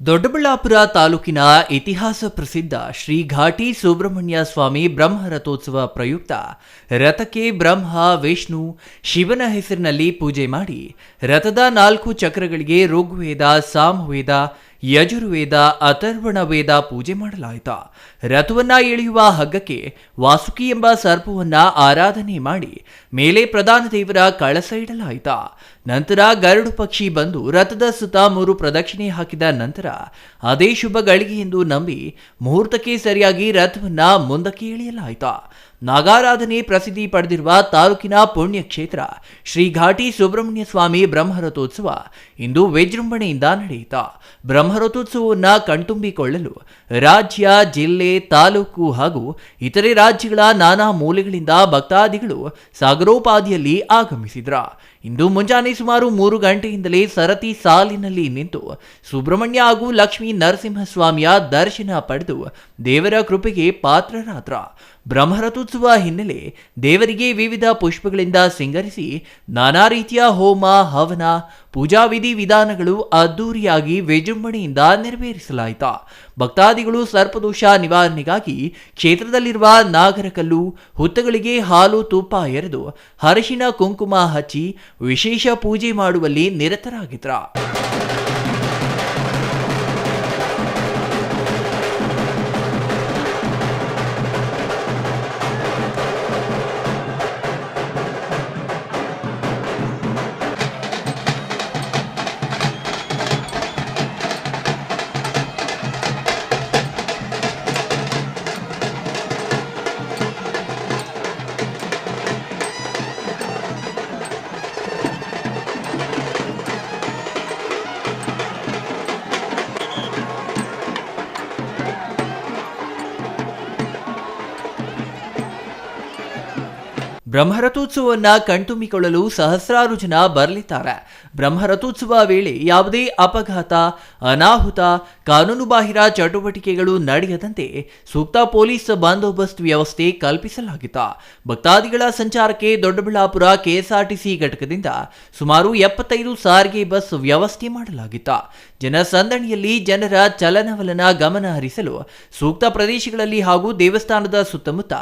ದೊಡ್ಡಬಳ್ಳಾಪುರ ತಾಲೂಕಿನ ಇತಿಹಾಸ ಪ್ರಸಿದ್ಧ ಶ್ರೀ ಘಾಟಿ ಸುಬ್ರಹ್ಮಣ್ಯ ಸ್ವಾಮಿ ಬ್ರಹ್ಮ ರಥೋತ್ಸವ ಪ್ರಯುಕ್ತ ರಥಕ್ಕೆ ಬ್ರಹ್ಮ, ವಿಷ್ಣು, ಶಿವನ ಹೆಸರಿನಲ್ಲಿ ಪೂಜೆ ಮಾಡಿ ರಥದ ನಾಲ್ಕು ಚಕ್ರಗಳಿಗೆ ಋಗ್ವೇದ, ಸಾಮವೇದ ಯಜುರ್ವೇದ, ಅಥರ್ವಣ ವೇದ ಪೂಜೆ ಮಾಡಲಾಯಿತು. ರಥವನ್ನ ಎಳೆಯುವ ಹಗ್ಗಕ್ಕೆ ವಾಸುಕಿ ಎಂಬ ಸರ್ಪವನ್ನ ಆರಾಧನೆ ಮಾಡಿ ಮೇಲೆ ಪ್ರಧಾನ ದೇವರ ಕಳಸ ಇಡಲಾಯಿತು. ನಂತರ ಗರುಡು ಪಕ್ಷಿ ಬಂದು ರಥದ ಸುತ್ತ ಮೂರು ಪ್ರದಕ್ಷಿಣೆ ಹಾಕಿದ ನಂತರ ಅದೇ ಶುಭ ಗಳಿಗೆ ಎಂದು ನಂಬಿ ಮುಹೂರ್ತಕ್ಕೆ ಸರಿಯಾಗಿ ರಥವನ್ನ ಮುಂದಕ್ಕೆ ಎಳೆಯಲಾಯಿತು. ನಾಗಾರಾಧನೆ ಪ್ರಸಿದ್ಧಿ ಪಡೆದಿರುವ ತಾಲೂಕಿನ ಪುಣ್ಯಕ್ಷೇತ್ರ ಶ್ರೀ ಘಾಟಿ ಸುಬ್ರಹ್ಮಣ್ಯ ಸ್ವಾಮಿ ಬ್ರಹ್ಮರಥೋತ್ಸವ ಇಂದು ವಿಜೃಂಭಣೆಯಿಂದ ನಡೆಯಿತು. ಬ್ರಹ್ಮರಥೋತ್ಸವವನ್ನು ಕಣ್ತುಂಬಿಕೊಳ್ಳಲು ರಾಜ್ಯ, ಜಿಲ್ಲೆ, ತಾಲೂಕು ಹಾಗೂ ಇತರೆ ರಾಜ್ಯಗಳ ನಾನಾ ಮೂಲೆಗಳಿಂದ ಭಕ್ತಾದಿಗಳು ಸಾಗರೋಪಾದಿಯಲ್ಲಿ ಆಗಮಿಸಿದ್ರ. ಇಂದು ಮುಂಜಾನೆ ಸುಮಾರು ಮೂರು ಗಂಟೆಯಿಂದಲೇ ಸರತಿ ಸಾಲಿನಲ್ಲಿ ನಿಂತು ಸುಬ್ರಹ್ಮಣ್ಯ ಹಾಗೂ ಲಕ್ಷ್ಮೀ ನರಸಿಂಹಸ್ವಾಮಿಯ ದರ್ಶನ ಪಡೆದು ದೇವರ ಕೃಪೆಗೆ ಪಾತ್ರರಾದ್ರ. ಬ್ರಹ್ಮರಥೋತ್ಸವ ಹಿನ್ನೆಲೆ ದೇವರಿಗೆ ವಿವಿಧ ಪುಷ್ಪಗಳಿಂದ ಸಿಂಗರಿಸಿ ನಾನಾ ರೀತಿಯ ಹೋಮ, ಹವನ ಪೂಜಾ ವಿಧಿ ವಿಧಾನಗಳು ಅದ್ದೂರಿಯಾಗಿ ವಿಜೃಂಭಣೆಯಿಂದ ನೆರವೇರಿಸಲಾಯಿತು. ಭಕ್ತಾದಿಗಳು ಸರ್ಪದೋಷ ನಿವಾರಣೆಗಾಗಿ ಕ್ಷೇತ್ರದಲ್ಲಿರುವ ನಾಗರಕಲ್ಲು ಹುತ್ತಗಳಿಗೆ ಹಾಲು ತುಪ್ಪ ಎರೆದು ಹರಶಿನ ಕುಂಕುಮ ಹಚ್ಚಿ ವಿಶೇಷ ಪೂಜೆ ಮಾಡುವಲ್ಲಿ ನಿರತರಾಗಿದ್ರ. ಬ್ರಹ್ಮರಥೋತ್ಸವವನ್ನ ಕಣ್ತುಂಬಿಕೊಳ್ಳಲು ಸಹಸ್ರಾರು ಜನ ಬರಲಿದ್ದಾರೆ. ಬ್ರಹ್ಮರಥೋತ್ಸವ ವೇಳೆ ಯಾವುದೇ ಅಪಘಾತ, ಅನಾಹುತ, ಕಾನೂನುಬಾಹಿರ ಚಟುವಟಿಕೆಗಳು ನಡೆಯದಂತೆ ಸೂಕ್ತ ಪೊಲೀಸ್ ಬಂದೋಬಸ್ತ್ ವ್ಯವಸ್ಥೆ ಕಲ್ಪಿಸಲಾಗಿತ್ತು. ಭಕ್ತಾದಿಗಳ ಸಂಚಾರಕ್ಕೆ ದೊಡ್ಡಬಳ್ಳಾಪುರ ಕೆಎಸ್ಆರ್ಟಿಸಿ ಘಟಕದಿಂದ ಸುಮಾರು ಎಪ್ಪತ್ತೈದು ಸಾರಿಗೆ ಬಸ್ ವ್ಯವಸ್ಥೆ ಮಾಡಲಾಗಿತ್ತು. ಜನಸಂದಣಿಯಲ್ಲಿ ಜನರ ಚಲನವಲನ ಗಮನ ಹರಿಸಲು ಸೂಕ್ತ ಪ್ರದೇಶಗಳಲ್ಲಿ ಹಾಗೂ ದೇವಸ್ಥಾನದ ಸುತ್ತಮುತ್ತ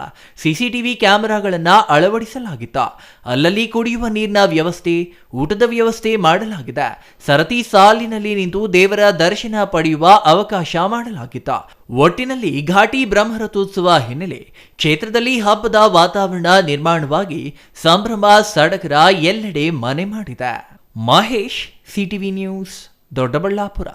ಸಿಸಿಟಿವಿ ಕ್ಯಾಮೆರಾಗಳನ್ನು ಅಳವಡಿಸಲಾಗಿತ್ತು. ಅಲ್ಲಲ್ಲಿ ಕುಡಿಯುವ ನೀರಿನ ವ್ಯವಸ್ಥೆ, ಊಟದ ವ್ಯವಸ್ಥೆ ಮಾಡಲಾಗಿದೆ. ಸರತಿ ಸಾಲಿನಲ್ಲಿ ನಿಂತು ದೇವರ ದರ್ಶನ ಪಡೆಯುವ ಅವಕಾಶ ಮಾಡಲಾಗಿತ್ತು. ಒಟ್ಟಿನಲ್ಲಿ ಘಾಟಿ ಬ್ರಹ್ಮರಥೋತ್ಸವ ಹಿನ್ನೆಲೆ ಕ್ಷೇತ್ರದಲ್ಲಿ ಹಬ್ಬದ ವಾತಾವರಣ ನಿರ್ಮಾಣವಾಗಿ ಸಂಭ್ರಮ ಸಡಗರ ಎಲ್ಲೆಡೆ ಮನೆ ಮಾಡಿದೆ. Mahesh, CTV news, Doddaballapura.